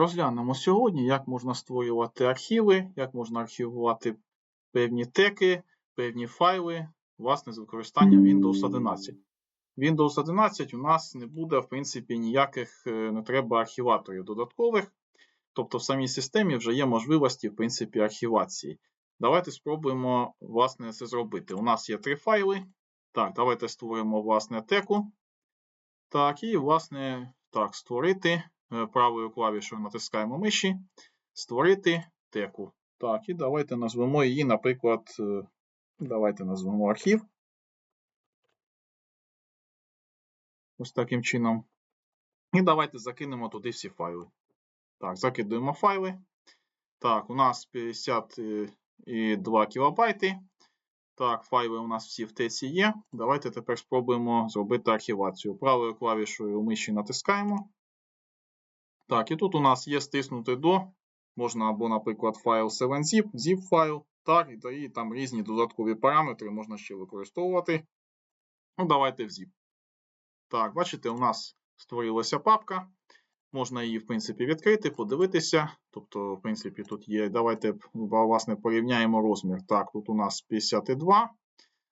Розглянемо сьогодні, як можна створювати архіви, як можна архівувати певні теки, певні файли, власне, з використанням Windows 11. Windows 11 у нас не буде, в принципі, ніяких е, не треба архіваторів додаткових. Тобто в самій системі вже є можливості, в принципі, архівації. Давайте спробуємо, власне, це зробити. У нас є три файли. Так, давайте створимо, власне, теку. Так, і, власне, так, створити. Е, Правою клавішою натискаємо миші. Створити теку. Так, і давайте назвемо її, наприклад, е, давайте назвемо архів. Ось таким чином. І давайте закинемо туди всі файли. Так, закидуємо файли. Так, у нас 52 кілобайти. Так, файли у нас всі в теці є. Давайте тепер спробуємо зробити архівацію. Правою клавішою миші натискаємо. Так, і тут у нас є стиснути до. Можна або, наприклад, файл 7zip, zip файл. Так, і та- і там різні додаткові параметри можна ще використовувати. Ну, давайте в zip. Так, бачите, у нас створилася папка. Можна її, в принципі, відкрити, подивитися. Тобто, в принципі, тут є. Давайте власне порівняємо розмір. Так, тут у нас 52,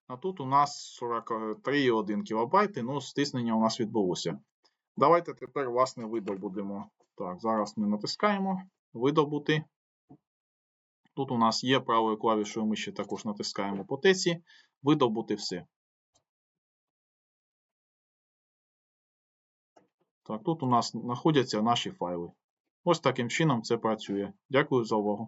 а тут у нас 43,1 кБ. Ну, стиснення у нас відбулося. Давайте тепер, власне, видобудемо. Так, зараз ми натискаємо. Видобути. Тут у нас є правою клавішою ми ще також натискаємо по теці. Видобути все. Так, тут у нас знаходяться наші файли. Ось таким чином це працює. Дякую за увагу.